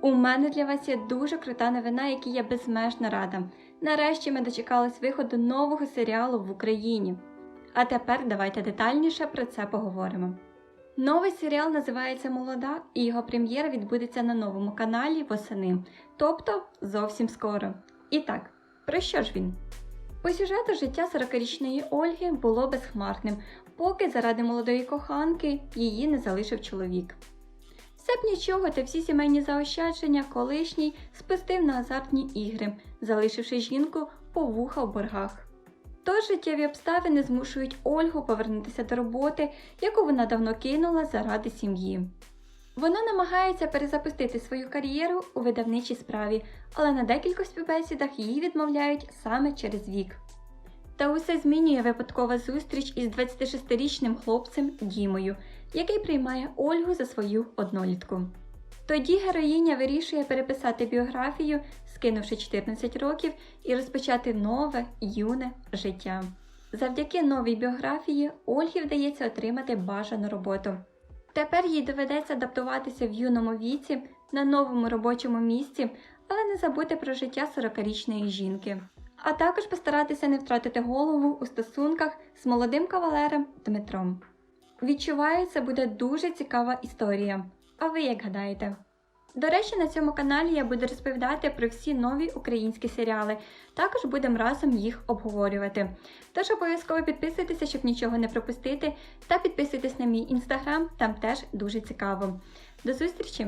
У мене для вас є дуже крута новина, якій я безмежно рада. Нарешті ми дочекались виходу нового серіалу в Україні. А тепер давайте детальніше про це поговоримо. Новий серіал називається Молода, і його прем'єра відбудеться на новому каналі восени, тобто зовсім скоро. І так, про що ж він? По сюжету життя 40-річної Ольги було безхмарним, поки заради молодої коханки її не залишив чоловік. Все б нічого, та всі сімейні заощадження колишній спустив на азартні ігри, залишивши жінку по вуха в боргах. Тож життєві обставини змушують Ольгу повернутися до роботи, яку вона давно кинула заради сім'ї. Вона намагається перезапустити свою кар'єру у видавничій справі, але на декількох співбесідах її відмовляють саме через вік. Та усе змінює випадкова зустріч із 26-річним хлопцем Дімою, який приймає Ольгу за свою однолітку. Тоді героїня вирішує переписати біографію, скинувши 14 років, і розпочати нове юне життя. Завдяки новій біографії Ольгі вдається отримати бажану роботу. Тепер їй доведеться адаптуватися в юному віці на новому робочому місці, але не забути про життя 40-річної жінки. А також постаратися не втратити голову у стосунках з молодим кавалером Дмитром. Відчуваю, це буде дуже цікава історія. А ви як гадаєте? До речі, на цьому каналі я буду розповідати про всі нові українські серіали, також будемо разом їх обговорювати. Тож обов'язково підписуйтеся, щоб нічого не пропустити, та підписуйтесь на мій інстаграм, там теж дуже цікаво. До зустрічі!